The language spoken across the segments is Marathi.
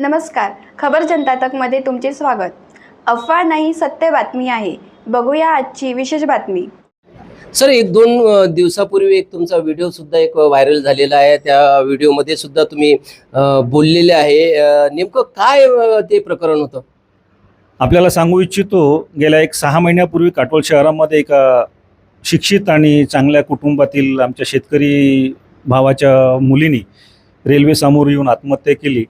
नमस्कार. खबर जनता तकमध्ये तुमचे स्वागत. अफवा नाही सत्य बातमी आहे. बघूया आजची विशेष बातमी. सर एक दोन दिवसापूर्वी एक तुमचा व्हिडिओ सुद्धा एक व्हायरल झालेला आहे. त्या व्हिडिओमध्ये सुद्धा तुम्ही बोललेले आहे. नेमकं काय ते प्रकरण होतं? आपल्याला सांगू इच्छितो गेल्या एक सहा महिन्यापूर्वी काटोल शहरामध्ये एका शिक्षित आणि चांगल्या कुटुंबातील आमच्या शेतकरी भावाच्या मुलीनी रेल्वे समोर येऊन आत्महत्या केली.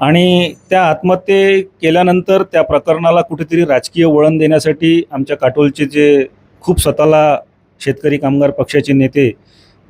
आणि त्या आत्महत्ये केल्यानंतर त्या प्रकरणाला कुठेतरी राजकीय वळण देण्यासाठी आमच्या काटोलचे जे खूप स्वतःला शेतकरी कामगार पक्षाचे नेते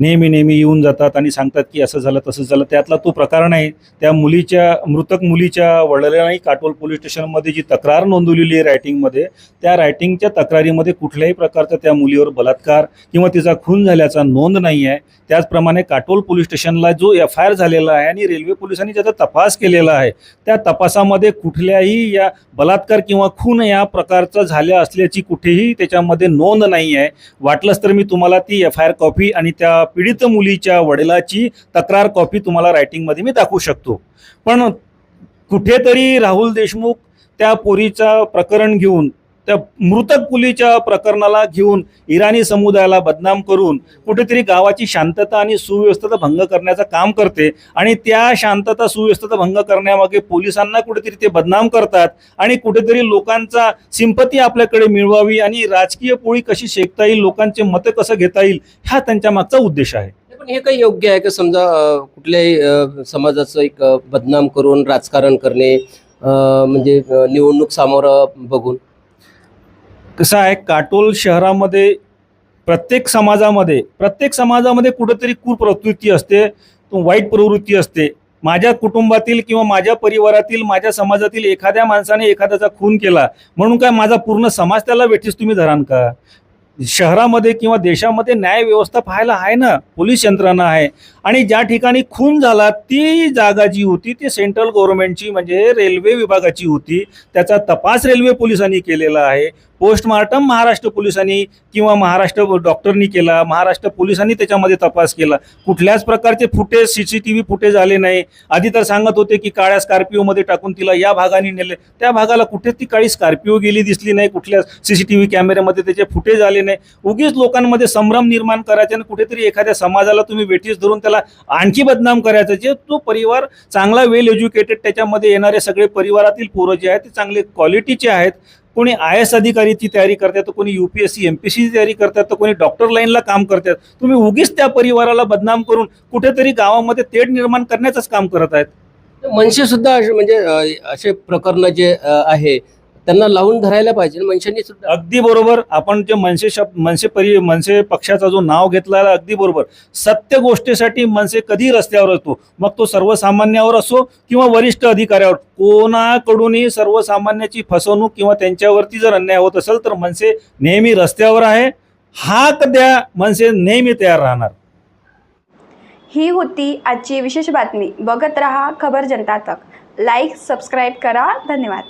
नेहमी नेहमी येऊन जातात आणि सांगतात की असं झालं तसं झालं. त्यातला तो प्रकार नाही. त्या मुलीच्या मृतक मुलीच्या वडिलांनी काटोल पोलीस स्टेशनमध्ये जी तक्रार नोंदवलेली आहे रायटिंगमध्ये त्या रायटिंगच्या तक्रारीमध्ये कुठल्याही प्रकारचा त्या मुलीवर बलात्कार किंवा तिचा खून झाल्याचा नोंद नाही आहे. त्याचप्रमाणे काटोल पोलीस स्टेशनला जो एफ आय आर झालेला आहे आणि रेल्वे पोलिसांनी ज्याचा तपास केलेला आहे त्या तपासामध्ये कुठल्याही या बलात्कार किंवा खून या प्रकारचा झाल्या असल्याची कुठेही त्याच्यामध्ये नोंद नाही आहे. वाटलंच तर मी तुम्हाला ती एफ आय आर कॉपी आणि त्या पीडित मुलीच्या वडिलाची तक्रार कॉपी तुम्हाला रायटिंगमध्ये मी दाखवू शकतो. पण कुठेतरी राहुल देशमुख त्या पोरीचा प्रकरण घेऊन त्या मृतक पुलीच्या प्रकरणाला घेऊन इराणी समुदायाला बदनाम करून कुठेतरी गावाची शांतता आणि सुव्यवस्थेचा भंग करण्याचं काम करते आणि त्या शांतता सुव्यवस्थेचा भंग करण्यामागे पोलिसांना कुठेतरी ते बदनाम करतात आणि कुठेतरी लोकांचा सिंपती आपल्याकडे मिळवावी आणि राजकीय पोळी कशी शेकता येईल लोकांचे मतं कसं घेता येईल हा त्यांच्या मागचा उद्देश आहे. पण हे काही योग्य आहे का? समजा कुठल्याही समाजाचं एक बदनाम करून राजकारण करणे म्हणजे निवडणूक सामोरं बघून? कसं आहे काटोल शहरामध्ये प्रत्येक समाजामध्ये प्रत्येक समाजामध्ये कुठंतरी कुप्रवृत्ती असते तो वाईट प्रवृत्ती असते. माझ्या कुटुंबातील किंवा माझ्या परिवारातील माझ्या समाजातील एखाद्या माणसाने एखाद्याचा खून केला म्हणून काय माझा पूर्ण समाज त्याला वेठीस तुम्ही धरान का? शहरामध्ये किंवा देशामध्ये न्याय व्यवस्था पाहायला आहे ना पोलीस यंत्रणा आहे. आणि ज्या ठिकाणी खून झाला ती जागा जी होती ती सेंट्रल गव्हर्नमेंटची म्हणजे रेल्वे विभागाची होती त्याचा तपास रेल्वे पोलिसांनी केलेला आहे. पोस्टमार्टम महाराष्ट्र पोलिसांनी किंवा महाराष्ट्र डॉक्टरनी केला महाराष्ट्र पोलिसांनी त्याच्यामध्ये तपास केला. कुठल्याच प्रकारचे footage C C T V footage आले नाही. आधी तर सांगत होते की काळ्या स्कॉर्पिओमध्ये टाकून तिला या भागाने नेले. त्या भागाला कुठेच ती काळी स्कॉर्पिओ गेली दिसली नाही कुठल्या सी सी टी व्ही कॅमेऱ्यामध्ये त्याचे फुटेज आले नाही. उगीच लोकांमध्ये संभ्रम निर्माण करायचे आणि कुठेतरी एखाद्या समाजाला तुम्ही वेठीस धरून त्याला आणखी बदनाम करायचं. जे तो परिवार चांगला वेल एज्युकेटेड त्याच्यामध्ये येणारे सगळे परिवारातील पोरं जे आहेत ते चांगले क्वालिटीचे आहेत. कोणी आय एस अधिकारीची तयारी करतात तर कोणी युपीएससी एमपीसीची तयारी करतात तर कोणी डॉक्टर लाईनला काम करतात. तुम्ही उगीच त्या परिवाराला बदनाम करून कुठेतरी गावामध्ये तेढ निर्माण करण्याचंच काम करत आहेत. मनसे सुद्धा असे म्हणजे असे प्रकरण जे आहे त्यांना लावून धरायला पाहिजे. मनशांनी सुद्धा अगदी बरोबर. आपण जे मनसे शब्द मनसे परि मनसे पक्षाचा जो नाव घेतला आहे, अगदी बरोबर. सत्य गोष्टीसाठी मनसे कधी रस्त्यावर असतो? मग तो सर्वसामान्यावर असो किंवा वरिष्ठ अधिकाऱ्यावर. कोणाकडूनही सर्वसामान्याची फसवणूक किंवा त्यांच्यावरती जर अन्याय होत असेल तर मनसे नेहमी रस्त्यावर आहे. हाक द्या मनसे नेहमी तयार राहणार. ही होती आजची विशेष बातमी. बघत रहा खबर जनता तक. लाईक सबस्क्राईब करा. धन्यवाद.